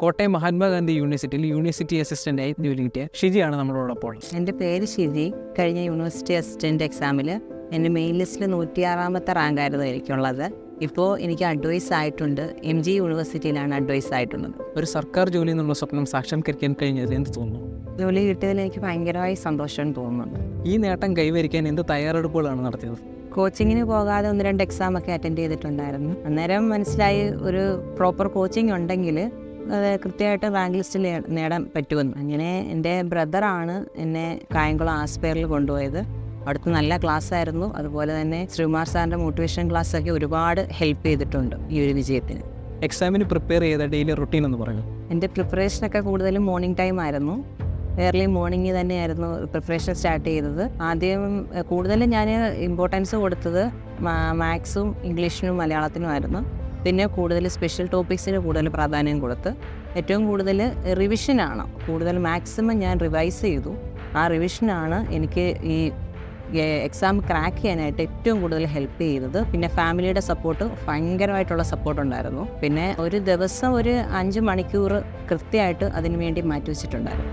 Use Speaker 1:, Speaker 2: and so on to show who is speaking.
Speaker 1: കോട്ടയം മഹാത്മാഗാന്ധി യൂണിവേഴ്സിറ്റിയിൽ യൂണിവേഴ്സിറ്റി അസിസ്റ്റന്റായി ജോലി കിട്ടിയ ഷിജിയാണ് നമ്മളോടൊപ്പം
Speaker 2: എന്റെ പേര് ഷിജി. കഴിഞ്ഞ യൂണിവേഴ്സിറ്റി അസിസ്റ്റന്റ് എക്സാമിൽ എന്റെ മെയിൻ ലിസ്റ്റിൽ നൂറ്റിയാറാമത്തെ റാങ്കായിരുന്നു എനിക്കുള്ളത് ഇപ്പോൾ എനിക്ക് അഡ്വൈസ് ആയിട്ടുണ്ട്. എം ജി യൂണിവേഴ്സിറ്റിയിലാണ് അഡ്വൈസ് ആയിട്ടുള്ളത്.
Speaker 1: ഒരു സർക്കാർ ജോലി എന്നുള്ള സ്വപ്നം സാക്ഷാത്കരിക്കാൻ കഴിഞ്ഞത് എന്ത് തോന്നുന്നു?
Speaker 2: ജോലി കിട്ടിയതിൽ എനിക്ക് ഭയങ്കരമായി സന്തോഷം തോന്നുന്നുണ്ട്.
Speaker 1: ഈ നേട്ടം കൈവരിക്കാൻ എന്ത് തയ്യാറെടുപ്പുകളാണ് നടത്തിയത്?
Speaker 2: കോച്ചിങ്ങിന് പോകാതെ ഒന്ന് രണ്ട് എക്സാം ഒക്കെ അറ്റൻഡ് ചെയ്തിട്ടുണ്ടായിരുന്നു. അന്നേരം മനസ്സിലായി ഒരു പ്രോപ്പർ കോച്ചിങ് ഉണ്ടെങ്കിൽ കൃത്യമായിട്ട് റാങ്ക് ലിസ്റ്റിൽ നേടാൻ പറ്റുമെന്ന്. അങ്ങനെ എന്റെ ബ്രദറാണ് എന്നെ കായംകുളം ആസ്പെയറിൽ കൊണ്ടുപോയത്. അവിടുത്തെ നല്ല ക്ലാസ് ആയിരുന്നു. അതുപോലെ തന്നെ ശ്രീകുമാർ സാറിന്റെ മോട്ടിവേഷൻ ക്ലാസ് ഒക്കെ ഒരുപാട് ഹെൽപ്പ് ചെയ്തിട്ടുണ്ട് ഈ ഒരു വിജയത്തിന്.
Speaker 1: എക്സാമിന് പ്രിപ്പയർ ചെയ്ത ഡെയിലി റൊട്ടീൻ എന്ന് പറയുന്നത്
Speaker 2: എന്റെ പ്രിപ്പറേഷനൊക്കെ കൂടുതലും മോർണിംഗ് ടൈം ആയിരുന്നു. ഏർലി മോർണിംഗ് തന്നെയായിരുന്നു പ്രിപ്പറേഷൻ സ്റ്റാർട്ട് ചെയ്തത്. ആദ്യം കൂടുതലും ഞാൻ ഇമ്പോർട്ടൻസ് കൊടുത്തത് മാത്സും ഇംഗ്ലീഷിനും മലയാളത്തിനുമായിരുന്നു പിന്നെ കൂടുതൽ സ്പെഷ്യൽ ടോപ്പിക്സിന് കൂടുതൽ പ്രാധാന്യം കൊടുത്ത് ഏറ്റവും കൂടുതൽ റിവിഷനാണ് കൂടുതൽ മാക്സിമം ഞാൻ റിവൈസ് ചെയ്തു. ആ റിവിഷനാണ് എനിക്ക് ഈ എക്സാം ക്രാക്ക് ചെയ്യാനായിട്ട് ഏറ്റവും കൂടുതൽ ഹെൽപ്പ് ചെയ്തത്. പിന്നെ ഫാമിലിയുടെ സപ്പോർട്ട് ഭയങ്കരമായിട്ടുള്ള സപ്പോർട്ട് ഉണ്ടായിരുന്നു. പിന്നെ ഒരു ദിവസം ഒരു അഞ്ച് മണിക്കൂർ കൃത്യമായിട്ട് അതിനു വേണ്ടി മാറ്റി വെച്ചിട്ടുണ്ടായിരുന്നു.